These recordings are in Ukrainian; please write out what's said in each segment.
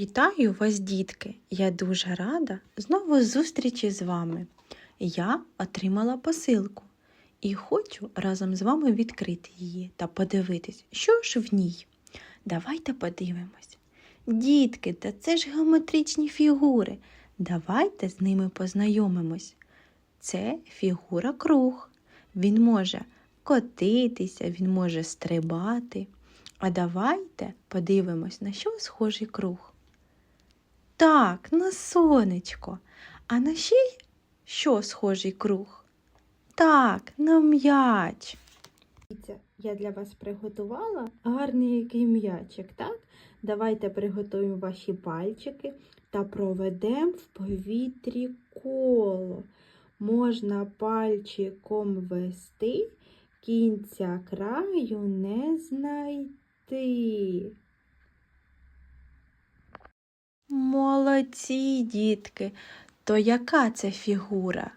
Вітаю вас, дітки! Я дуже рада знову зустрічі з вами. Я отримала посилку і хочу разом з вами відкрити її та подивитись, що ж в ній. Давайте подивимось. Дітки, та це ж геометричні фігури. Давайте з ними познайомимось. Це фігура круг. Він може котитися, він може стрибати. А давайте подивимось, на що схожий круг. Так, на сонечко. А на ще й що схожий круг? Так, на м'яч. Я для вас приготувала гарний який м'ячик, так? Давайте приготуємо ваші пальчики та проведемо в повітрі коло. Можна пальчиком вести, кінця краю не знайти. Молодці, дітки. То яка це фігура?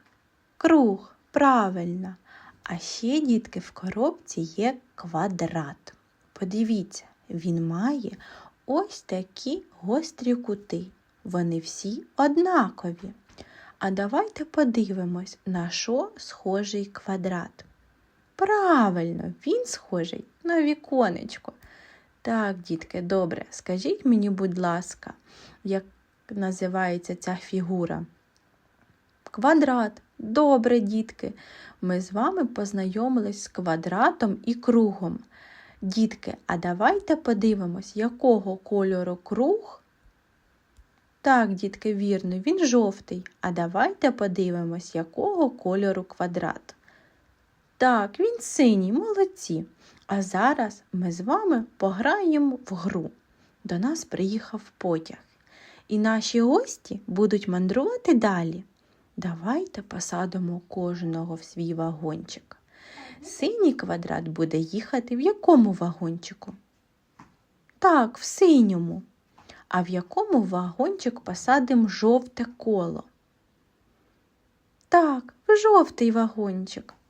Круг, правильно. А ще, дітки, в коробці є квадрат. Подивіться, він має ось такі гострі кути. Вони всі однакові. А давайте подивимось, на що схожий квадрат. Правильно, він схожий на віконечко. Так, дітки, добре, скажіть мені, будь ласка, як називається ця фігура? Квадрат. Добре, дітки. Ми з вами познайомились з квадратом і кругом. Дітки, а давайте подивимось, якого кольору круг. Так, дітки, вірно, він жовтий. А давайте подивимось, якого кольору квадрат. Так, він синій, молодці. А зараз ми з вами пограємо в гру. До нас приїхав потяг. І наші гості будуть мандрувати далі. Давайте посадимо кожного в свій вагончик. Синій квадрат буде їхати в якому вагончику? Так, в синьому. А в якому вагончик посадимо жовте коло? Так, в жовтий вагончик.